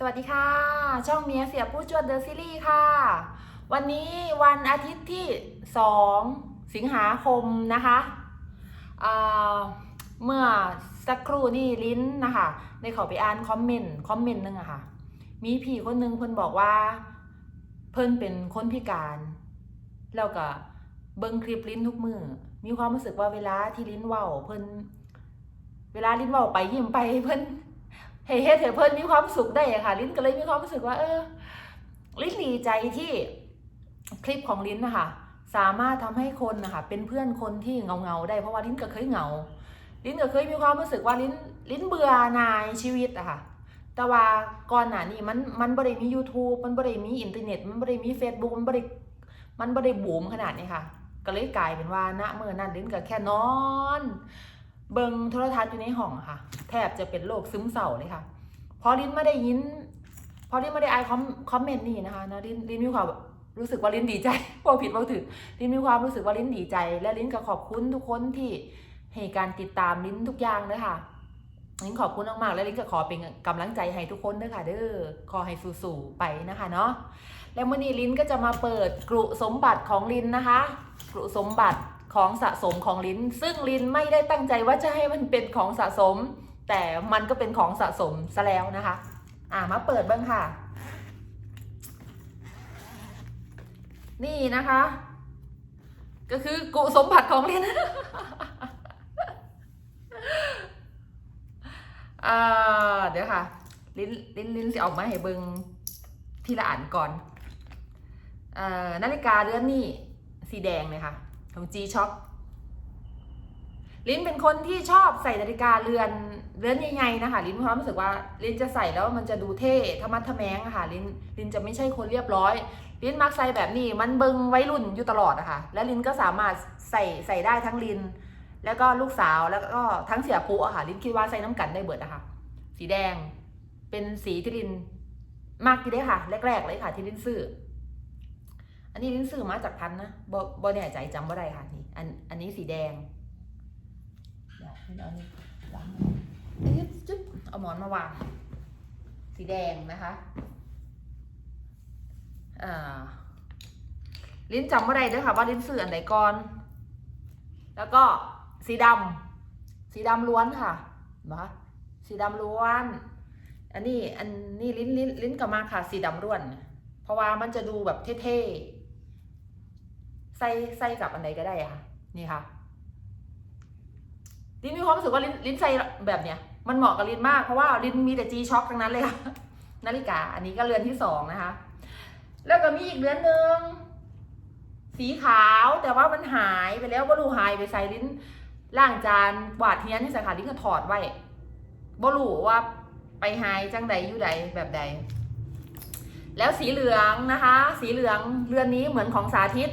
สวัสดีค่ะ ช่องเมียเสียผู้จวดเดอะซีรีส์ค่ะ วันนี้วันอาทิตย์ที่ 2 สิงหาคมนะคะอ่าเมื่อสักครู่นี่ลิ้นนะคะในเขาไปอ่านคอมเมนต์คอมเมนต์หนึงอะค่ะ มีพี่คนหนึงเพิ่นบอกว่า เพิ่นเป็นคนพิการ แล้วก็เบิ่งคลิปลิ้นทุกมือ มีความรู้สึกว่าเวลาที่ลิ้นเว้าเพิ่นเวลาลิ้นเว้าไปยิ้มไปเพิ่น เฮ้เฮ็ดให้เพิ่นมีความสุขได้ค่ะ ลิ้นก็เลยมีความรู้สึกว่า เออ ลิ้นดีใจที่คลิปของลิ้นนะคะสามารถทำให้คนนะคะเป็นเพื่อนคนที่เงาเงาได้เพราะว่าลิ้นก็เคยเงา ลิ้นก็เคยมีความรู้สึกว่าลิ้นลิ้นเบื่อหน่ายชีวิตอะค่ะแต่ว่าก่อนหน้านี้มันมันบ่ได้มี YouTube มันบ่ได้มีอินเทอร์เน็ต มันบ่ได้มี Facebook มันบ่ได้มันบ่ได้บูมขนาดนี้ค่ะ ก็เลยกลายเป็นว่าณเมื่อนั้นลิ้นก็แค่นอน เบิงโทรทัศน์อยู่ในห้องค่ะ แทบจะเป็นโรคซึมเศร้าเลยค่ะ พอลิ้นไม่ได้ยิน พอลิ้นไม่ได้ไอายคอมคอมเมนต์นี่นะคะนะลิ้นลิ้นมีความรู้สึกว่าลิ้นดีใจบอกผิดบอกถูกลิ้นมีความรู้สึกว่าลิ้นดีใจ และลิ้นก็ขอบคุณทุกคนที่ให้การติดตามลิ้นทุกอย่างเลยค่ะลิ้นขอบคุณมากๆ และลิ้นก็ขอเป็นกำลังใจให้ทุกคนด้วยค่ะ เด้อขอให้สู้ๆไปนะคะเนาะแล้วมื่อนี้ลิ้นก็จะมาเปิดกรุสมบัติของลิ้นนะคะ กรุสมบัติ ของสะสมของลิ้นซึ่งลิ้นไม่ได้ตั้งใจว่าจะให้มันเป็นของสะสม แต่มันก็เป็นของสะสมซะแล้วนะคะ อ่ามาเปิดบ้างค่ะ นี่นะคะ ก็คือกุสมบัติของลิ้นเดี๋ยวค่ะ ลิ้นลิ้นลิ้นจะออกมาให้เบิงทีละอันก่อนอนาฬิกาเรือนนี่สีแดงเลยค่ะ ของ G Shock ลิ้นเป็นคนที่ชอบใส่นาฬิกาเรือนเรือนใหญ่ๆนะคะ ลิ้นมีความรู้สึกว่าลิ้นจะใส่แล้วมันจะดูเท่ธรรมะทะแมงอะค่ะ ลิ้นลิ้นจะไม่ใช่คนเรียบร้อย ลิ้นมักใส่แบบนี้ มันเบิงไว้รุ่นอยู่ตลอดอะค่ะ และลิ้นก็สามารถใส่ใส่ได้ทั้งลิ้น แล้วก็ลูกสาวแล้วก็ทั้งเสียปุ๊อะค่ะ ลิ้นคิดว่าใส่น้ำกันได้เบิดอะค่ะ สีแดง เป็นสีที่ลิ้นมากที่ได้ค่ะ แรกๆเลยค่ะ ที่ลิ้นซื้อ อันนี้ลิ้นซื้อมาจากพันนะบ่บ่แน่ใจจำว่าได้ค่ะนี่อันอันนี้สีแดงเดี๋ยวให้เอานี่วางเอ๊ะจุ๊บเอาหมอนมาวาง สีแดงนะคะอ่าลิ้นจำว่าได้ด้วยค่ะว่าลิ้นสื่ออันไหนก่อน แล้วก็สีดำสีดำล้วนค่ะนะสีดำล้วน อันนี้อันนี้ลิ้นลิ้นลิ้นกับมาค่ะสีดำล้วน เพราะว่ามันจะดูแบบเท่ๆ ใส่ใส่กับอันไหนก็ได้อะค่ะ นี่ค่ะ ลิ้นมีความรู้สึกว่าลิ้นลิ้นใส่แบบเนี้ย มันเหมาะกับลิ้นมากเพราะว่าลิ้นมีแต่ G Shock ทั้งนั้นเลยค่ะ นาฬิกา อันนี้ก็เรือนที่สองนะคะ แล้วก็มีอีกเรือนหนึ่งสีขาวแต่ว่ามันหายไปแล้วบ่รู้หายไปใส่ลิ้นล่างจานวาดเทียนที่สาขาลิ้นก็ถอดไว้บ่รู้ว่าไปหายจังใดอยู่ใดแบบใด แล้วสีเหลืองนะคะ สีเหลืองเรือนนี้เหมือนของสาธิต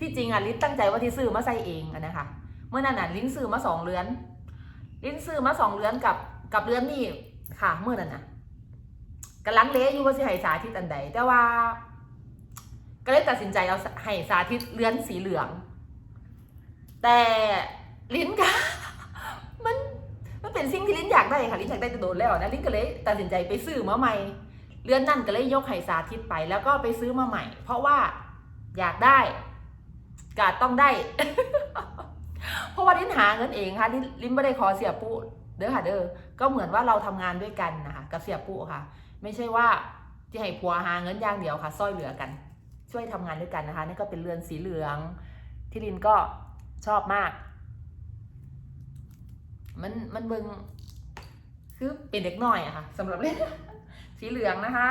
ที่จริงอะลิ้นตั้งใจว่าที่ซื้อมาใส่เองอะนะคะเมื่อนั้นน่ะลิ้นซื้อมาสองเรือน ลิ้นซื้อมาสองเรือนกับกับเรือนนี่ค่ะเมื่อนั้นน่ะกำลังเละอยู่ว่าสิให้สาธิตอันใดแต่ว่า ก็เลยตัดสินใจเอาให้สาธิตเรือนสีเหลือง แต่ลิ้นก็มันมันเป็นสิ่งที่ลิ้นอยากได้ค่ะลิ้นอยากได้จะโดนแล้วนะลิ้นก็เลยตัดสินใจไปซื้อมาใหม่เรือนนั่นก็เลยยกให้สาธิตไปแล้วก็ไปซื้อมาใหม่ เพราะว่าอยากได้ กาต้องได้ เพราะว่าลิ้นหาเงินเองค่ะ ลิ้นลิ้นไม่ได้ขอเสียปุ๊เด้อค่ะเด้อก็เหมือนว่าเราทำงานด้วยกันนะคะกับเสียปุ๊ค่ะ ไม่ใช่ว่าจะให้ผัวหาเงินอย่างเดียวค่ะซ้อยเหลือกัน ช่วยทำงานด้วยกันนะคะนี่ก็เป็นเรือนสีเหลือง ที่ลินก็ชอบมาก มันมันเบิงคือเป็นเด็กน้อยอะค่ะสำหรับเล่นสีเหลืองนะคะ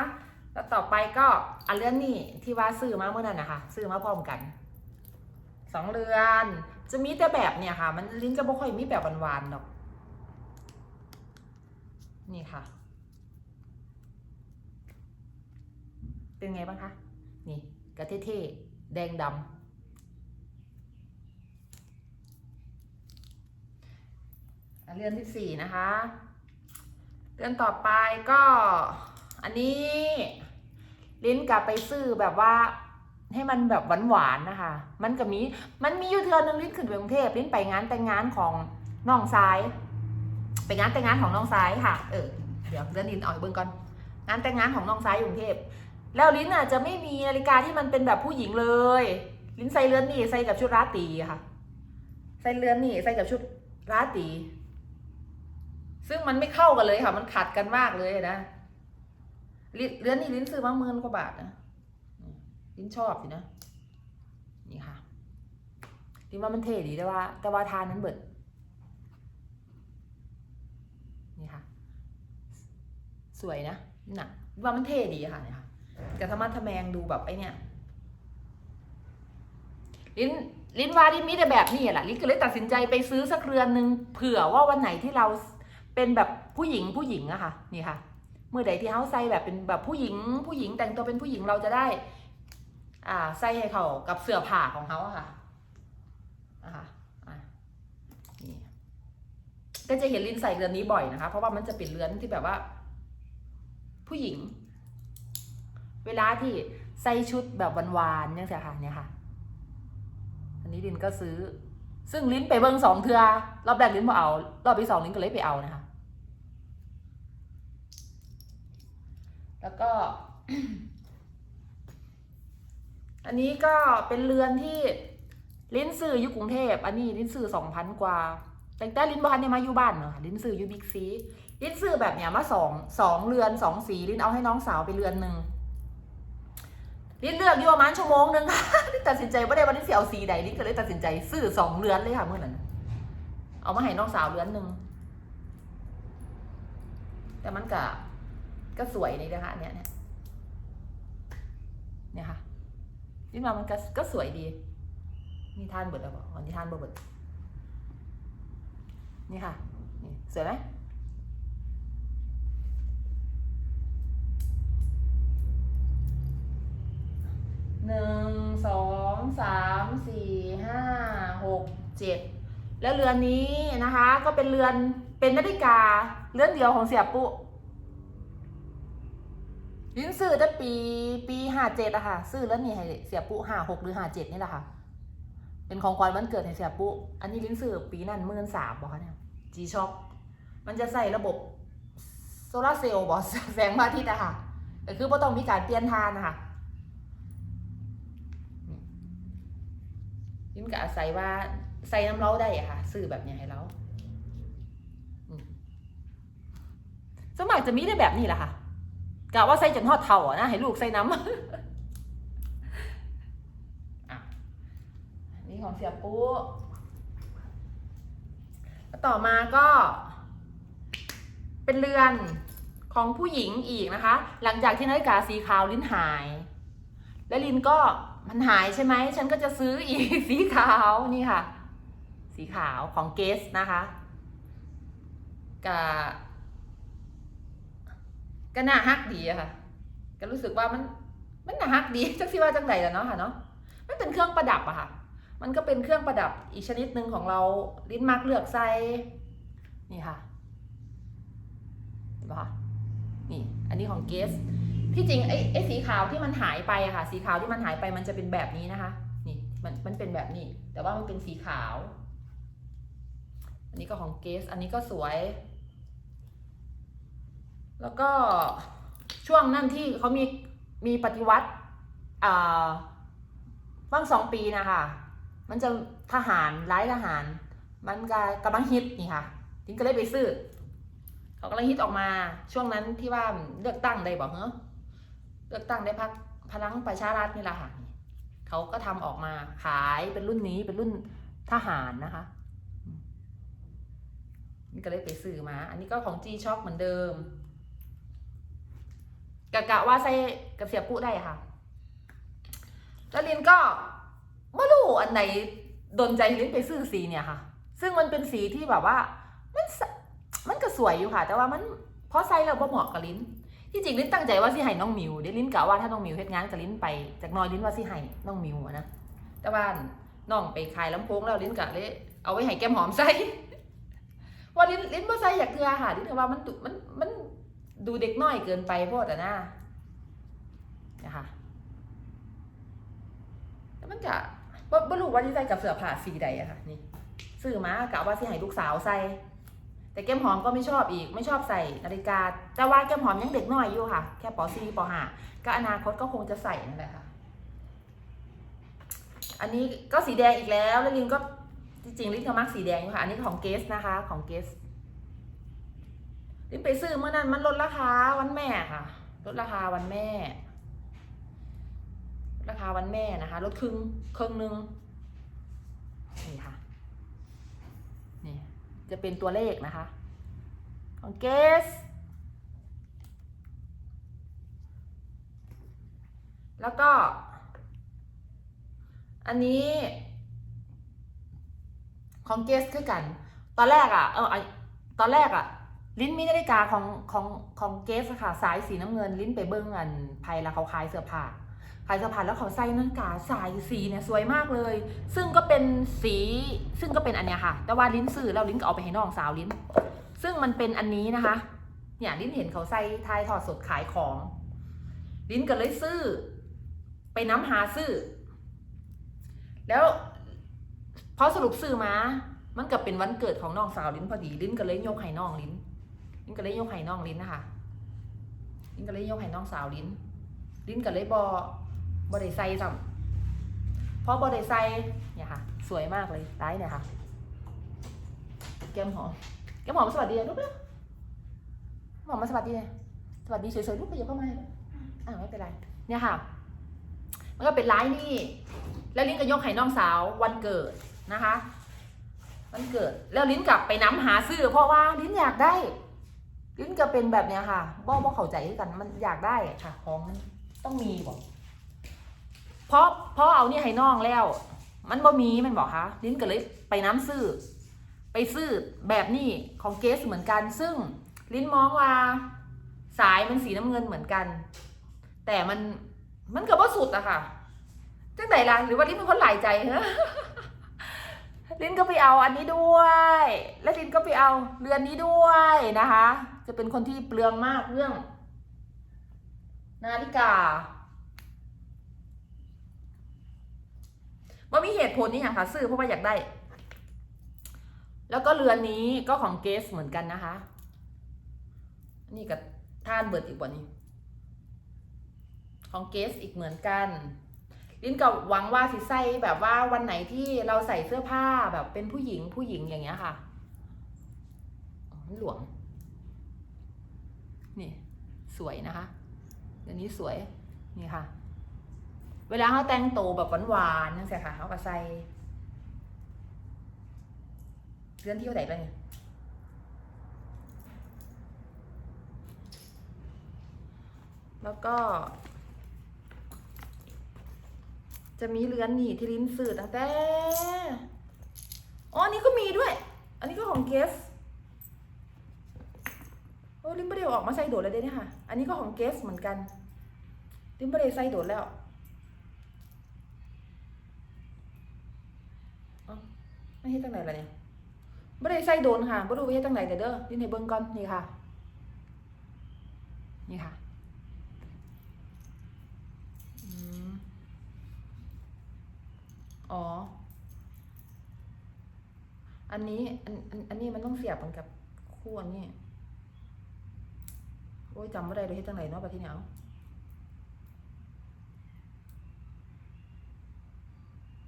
แล้วต่อไปก็อันเรื่อนนี่ที่ว่าซื้อมาเมื่อนั้นนะคะซื้อมาพร้อมกัน สองเรือน จะมีแต่แบบเนี่ยค่ะ มันลิ้นจะไม่ค่อยมีแบบหวานๆหรอก นี่ค่ะ เป็นไงบ้างคะ นี่กระเท่ๆแดงดำเรือนที่สี่นะคะ เรือนต่อไปก็ อันนี้ ลิ้นกลับไปซื้อแบบว่า ให้มันแบบหวานๆนะคะ มันก็มี มันมีอยู่เทือนนึงลิ้นขึ้นไปกรุงเทพลิ้นไปงานแต่งงานของน้องซ้าย ไปงานแต่งงานของน้องซ้ายค่ะ เออ เดี๋ยวเรือนลิ้นออกเบิ่งก่อน งานแต่งงานของน้องซ้ายกรุงเทพ แล้วลิ้นอะจะไม่มีนาฬิกาที่มันเป็นแบบผู้หญิงเลย ลิ้นใส่เรือนนี่ใส่กับชุดราตรีค่ะ ใส่เรือนนี่ใส่กับชุดราตรี ซึ่งมันไม่เข้ากันเลยค่ะ มันขัดกันมากเลยนะ เรือนนี่ลิ้นซื้อมาหมื่นกว่าบาทนะ ลิ้นชอบสินะ นี่ค่ะลิ้นว่ามันเท่ดีแต่ว่า แต่ว่าทานนั้นเบิด นี่ค่ะ สวยนะน่ะว่ามันเท่ดีค่ะเนี่ยค่ะแต่ธรรมะทะแมงดูแบบไอเนี่ยลิ้นลิ้นว่าลิ้นมีแต่แบบนี้แหละลิ้นก็เลยตัดสินใจไปซื้อสักเรือนหนึ่งเผื่อว่าวันไหนที่เราเป็นแบบผู้หญิงผู้หญิงอะค่ะ นี่ค่ะ เมื่อใดที่เขาใส่แบบเป็นแบบผู้หญิง ผู้หญิงแต่งตัวเป็นผู้หญิงเราจะได้ อ่าใส่ให้เขากับเสื้อผ้าของเขาค่ะอะคะนี่ก็จะเห็นลินใส่เรือนนี้บ่อยนะคะ เพราะว่ามันจะเป็นเรือนที่แบบว่า ผู้หญิง เวลาที่ใส่ชุดแบบหวานๆเนี่ยค่ะเนี่ยค่ะ อันนี้ลินก็ซื้อ ซึ่งลิ้นไปเบิ้งสองเทือรอบแรกลิ้นมาเอา รอบที่สองลิ้นก็เลยไปเอานะคะ แล้วก็ อันนี้ก็เป็นเรือนที่ลิ้นซื้ออยู่กรุงเทพ อันนี้ลิ้นซื้อสองพันกว่า แต่แต่ลิ้นบ้านเนี่ยมาอยู่บ้านเนาะลิ้นซื้ออยู่บิ๊กซี ลิ้นซื้อแบบเนี้ยมาสองสองเรือนสองสีลิ้นเอาให้น้องสาวไปเรือนหนึ่งลิ้นเลือกอยู่ประมาณชั่วโมงหนึ่งค่ะลิ้นตัดสินใจว่าได้วันนี้เสียเอาสีใดลิ้นก็เลยตัดสินใจซื้อสองเรือนเลยค่ะเมื่อนั้น เอามาให้น้องสาวเรือนหนึ่งแต่มันก็ก็สวยนี่นะคะเนี่ยเนี่ยเนี่ยค่ะ ลิ้นมามันก็ก็สวยดีนี่ทานเบิดแล้วบอกนี่ทานบ่เบิดนี่ค่ะนี่สวยไหมหนึ่งสองสามสี่ห้าหกเจ็ดแล้วเรือนนี้นะคะ ก็เป็นเรือนเป็นนาฬิกาเรือนเดียวของเสียปุ ลิ้นซื้อได้ปีปีห้าเจ็ดอะค่ะ ซื้อแล้วนี่ให้เสียปุห้าหกหรือห้าเจ็ดนี่แหละค่ะ เป็นของขวัญวันเกิดให้เสียปุอันนี้ลิ้นซื้อปีนั้นหมื่นสามบอกคะเนี่ย G Shock มันจะใส่ระบบโซลาร์เซลล์บอแสงพระอาทิตย์อะค่ะแต่คือไ่ต้องมีการเปลี่ยนทานนะคะยิ่งกะอาศัยว่าใส่น้ำเล้าได้อะค่ะซื้อแบบนี้ให้เราสมัครจะมีได้แบบนี้แหละค่ะ กะว่าใส่จนทอดเท่าอะนะให้ลูกใส่น้ำอะนี่ของเสียปูต่อมาก็ เป็นเรือนของผู้หญิงอีกนะคะ หลังจากที่นาฬิกาสีขาวลิ้นหาย และลินก็มันหายใช่ไหม ฉันก็จะซื้ออีกสีขาวนี่ค่ะ สีขาวของเกสนะคะกับ ก็น่าฮักดีอะค่ะ ก็รู้สึกว่ามันมันน่าฮักดีจักสิว่าจังใดแล้วเนาะค่ะเนาะมันเป็นเครื่องประดับอะค่ะ มันก็เป็นเครื่องประดับอีกชนิดหนึ่งของเราลิ้นมักเลือกใส่นี่ค่ะเห็นปะคะนี่ อันนี้ของเกสที่จริงไอ้ไอ้สีขาวที่มันหายไปอะค่ะ สีขาวที่มันหายไปมันจะเป็นแบบนี้นะคะ นี่มันมันเป็นแบบนี้ แต่ว่ามันเป็นสีขาว อันนี้ก็ของเกสอันนี้ก็สวย แล้วก็ช่วงนั่นที่เขามีมีปฏิวัติอ่าบ้างสองปีนะคะมันจะทหารร้ายทหาร มันก็กำลังฮิตนี่ค่ะทิ้งก็เลยไปซื้อเขากำลังฮิตออกมาช่วงนั้นที่ว่าเลือกตั้งได้บอกเหรอเลือกตั้งได้พักพลังประชารัฐนี่แหละค่ะเขาก็ทำออกมาขายเป็นรุ่นนี้เป็นรุ่นทหารนะคะนี่ก็เลยไปซื้อมา อันนี้ก็ของ G Shock เหมือนเดิม กะกะว่าใส่กับเสียปุ๊ได้ค่ะ แล้วลินก็ไม่รู้อันไหนโดนใจลินไปซื้อสีเนี่ยค่ะ ซึ่งมันเป็นสีที่แบบว่า มันมันก็สวยอยู่ค่ะ แต่ว่ามันพราะใส่แล้วก็เหมาะกับลิ้น ที่จริงลิ้นตั้งใจว่าสิให้น้องมิวเดี๋ยวลิ้นกะว่าถ้าน้องมิวเฮ็ดงานกับลิ้นไปจากน้อยลิ้นว่าสิให้น้องมิวอะนะแต่ว่าน้องไปขายลำโพงแล้วลิ้นกะเลยเอาไว้ให้แก้มหอมใส่ว่าลิ้นลิ้นบ่ใส่อยากเกลือค่ะลิ้นก็ว่ามันดุมันมัน ดูเด็กน้อยเกินไปพดอะนะนะคะแต่มันกะบ่บ่รู้ว่าสิใส่กับเสื้อผ้าสีใดอะค่ะนี่ซื้อมากะว่าสิให้ลูกสาวใส่แต่แก้มหอมก็ไม่ชอบอีกไม่ชอบใส่นาฬิกา แต่ว่าแก้มหอมยังเด็กน้อยอยู่ค่ะ แค่ป .4 ป .5 ก็อนาคตก็คงจะใส่นั่นแหละค่ะ อันนี้ก็สีแดงอีกแล้วแล้วลินก็จริงๆลินก็มักสีแดงอยู่ค่ะ อันนี้ของเกสนะคะ ของเกส ลินไปซื้อเมื่อนั้นมันลดราคาวันแม่ค่ะ ลดราคาวันแม่ ราคาวันแม่นะคะ ลดครึ่งครึ่งหนึ่งนี่ค่ะ นี่ จะเป็นตัวเลขนะคะ ของเกส แล้วก็ อันนี้ของเกสคือกัน ตอนแรกอะ่ะ เออไอตอนแรกอะ่ะ ลิ้นมีนาฬิกาของของของเกสค่ะสายสีน้ำเงิน ลิ้นไปเบิ้งอันไพแล้วเขาขายเสื้อผ้าขายเสื้อผ้าแล้วเขาใส่นาฬิกาสายสีเนี่ยสวยมากเลย ซึ่งก็เป็นสีซึ่งก็เป็นอันเนี้ยค่ะ แต่ว่าลิ้นซื้อแล้วลิ้นก็เอาไปให้น้องสาวลิ้น ซึ่งมันเป็นอันนี้นะคะ เนี่ยลิ้นเห็นเขาใส่ทายทอดสดขายของ ลิ้นก็เลยซื้อ ไปน้ำหาซื้อ แล้วพอสรุปซื้อมา มันก็เป็นวันเกิดของน้องสาวลิ้นพอดีลิ้นก็เลยยกให้น้องลิ้น ลิ้นก็เลยยกให้น้องลิ้นนะคะลิ้นก็เลยยกให้น้องสาวลิ้น ลิ้นก็เลยบอบอด้ใส่ซ้ำเพราะบอด้ใส่เนี่ยค่ะ สวยมากเลยร้ายเนี่ยค่ะแก้มหอมแก้มหอมสวัสดีลูกเร็วหอมมาสวัสดีสวัสดีสวยๆลูกไปอยู่เข้ามาอ่าไม่เป็นไรเนี่ยค่ะ มันก็เป็นร้ายนี่ แล้วลิ้นก็ยกให้น้องสาววันเกิดนะคะ วันเกิดแล้วลิ้นกลับไปน้ำหาซื้อเพราะว่าลิ้นอยากได้ ลิ้นก็เป็นแบบเนี้ยค่ะบ่บ่เข้าใจกันมันอยากได้ค่ะ ของมันต้องมีบอกเพราะเพราะเอาเนี่ยให้น้องแล้ว มันบ่มีมันบอกคะลิ้นก็เลยไปน้ำซื้อ ไปซื้อแบบนี้ของเกสเหมือนกัน ซึ่งลิ้นมองว่าสายมันสีน้ำเงินเหมือนกัน แต่มันมันก็บ่สุดอะค่ะจังไหนล่ะหรือว่าลิ้นเป็นคนหลายใจฮะลิ้นก็ไปเอาอันนี้ด้วย และลิ้นก็ไปเอาเรือนนี้ด้วยนะคะ จะเป็นคนที่เปลืองมากเรื่อง นาฬิกาว่ามีเหตุผลนี่อย่างค่ะซื้อเพราะว่าอยากได้ แล้วก็เรือนนี้ก็ของเกสเหมือนกันนะคะ นี่กับท่านเบิร์ดอีกว่านี้ ของเกสอีกเหมือนกันลิ้นก็หวังว่าสิใส่แบบว่าวันไหนที่เราใส่เสื้อผ้าแบบเป็นผู้หญิงผู้หญิงอย่างเงี้ยค่ะหลวง นี่สวยนะคะเดี๋ยวนี้สวยนี่ค่ะ เวลาเขาแต่งตัวแบบหวานๆนั่นสิค่ะเขาก็ใส่เดือนที่เท่าไหร่แล้วเนี่ยแล้วก็ จะมีเรือนหนีที่ลิ้นสื่อตั้งแต่ อ๋ออันนี้ก็มีด้วย อันนี้ก็ของเกส ลิ้นไม่ได้เอาออกมาใส่โดดเลยเด้เนี่ยค่ะ อันนี้ก็ของเกสเหมือนกัน ลิ้นไม่ได้ใส่โดดแล้วไม่ให้ตั้งไหนละเนี่ยไม่ได้ใส่โดนค่ะไม่รู้ว่าให้ตั้งไหนเดี๋ยวเด้อลิ้นให้เบิ้งก่อนนี่ค่ะ นี่ค่ะอ๋อ อันนี้อันอันนี้มันต้องเสียบมันกับคู่อันนี้ โอ้ยจำไม่ได้เลยที่จังไหนเนาะไปที่เนี่ยเอา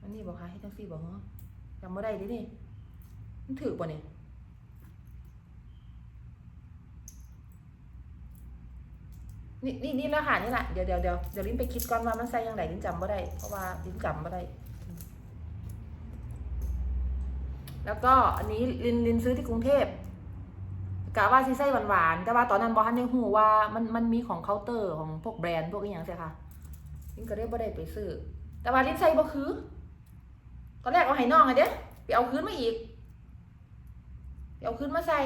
อันนี้บอกค่ะให้จังสี่บอกเนาะจำไม่ได้ดินี่มันถือป่ะเนี่ยนี่นี่นี่แล้วค่ะนี่แหละเดี๋ยวเดี๋ยวเดี๋ยวเดี๋ยวลิ้นไปคิดก่อนว่ามันใส่ยังไงลิ้นจำไม่ได้ เพราะว่าลิ้นจำไม่ได้ แล้วก็อันนี้ลินลินซื้อที่กรุงเทพ กะว่าซีไส้หวานๆแต่ว่าตอนนั้นบอฮันยังหูว่ามันมันมีของเคาน์เตอร์ของพวกแบรนด์พวกอหย่างเสียค่ะลินก็ได้บ่ได้ไปซื้อแต่ว่าลินใส่บ่คือตอนแรกเอาให้น้องอะเด้ไปเอาคืนมาอีกไปเอาคืนมาใส่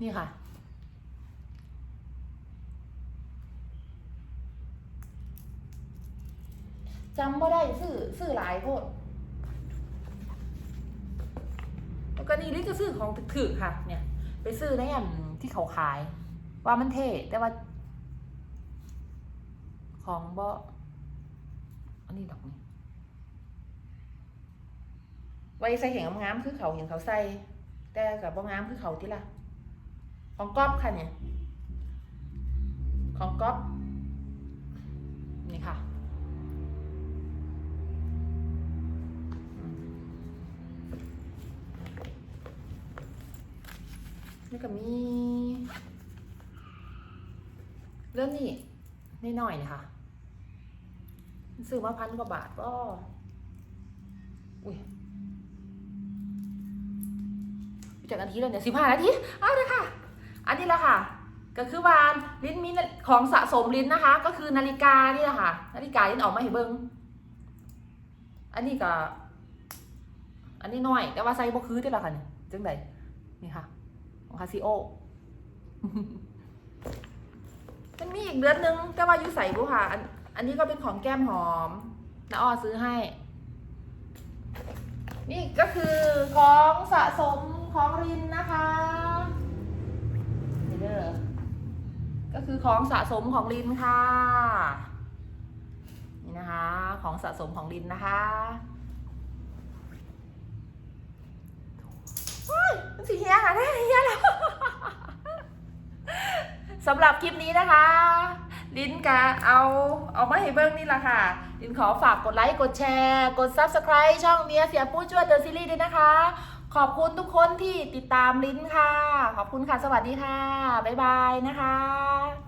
นี่ค่ะจำบ่ได้ซื้อซื้อหลายโพด แล้ว ก็นี่ลิก็ซื้อของถึกค่ะ เนี่ย ไปซื้อในอันที่เขาขาย ว่ามันเท่แต่ว่า ของบ่อันนี้ดอกนี่ไว้ใส่เห็นงามคือเขาเห็นเขาใส่แแต่กับบ่งามคือเขาที่ละของก๊อฟค่ะเนี่ย ของก๊อฟ นี่ก็มีเรื่องนี้นิดหน่อยนะคะซื้อมาพันกว่าบาทก็ อุ้ยจากนาทีแล้วเนี่ยสิบห้านาทีเอาเลยค่ะ อันนี้แหละค่ะ ก็คือวานลิ้นมีของสะสมลิ้นนะคะ ก็คือนาฬิกานี่แหละค่ะ นาฬิกาลิ้นออกมาให้เบิ้งอันนี้ก็ อันนี้น้อย แต่ว่าไซส์บ่คือที่ละค่ะจังไดนี่ค่ะ ของคาซิโอมันมีอีกเดือนนึงแต่ว่ายู่ใส่บุค่ะ อันอันนี้ก็เป็นของแก้มหอมน้าอ้อซื้อให้ นี่ก็คือของสะสมของรินนะคะเด้อก็คือของสะสมของลินค่ะ นี่นะคะ ของสะสมของลินนะคะเฮ้ย มันสีเฮียค่ะได้เฮียแล้วสำหรับคลิปนี้นะคะ ลิ้นกะเอาเอามาให้เบิ้งนี่แหละค่ะ ลิ้นขอฝากกดไลค์กดแชร์ กด Subscribe ช่องเมียเสียผู้ช่วยเดอะซีรีส์ด้วยนะคะ ขอบคุณทุกคนที่ติดตามลิ้นค่ะ ขอบคุณค่ะ สวัสดีค่ะ บ๊ายบายนะคะ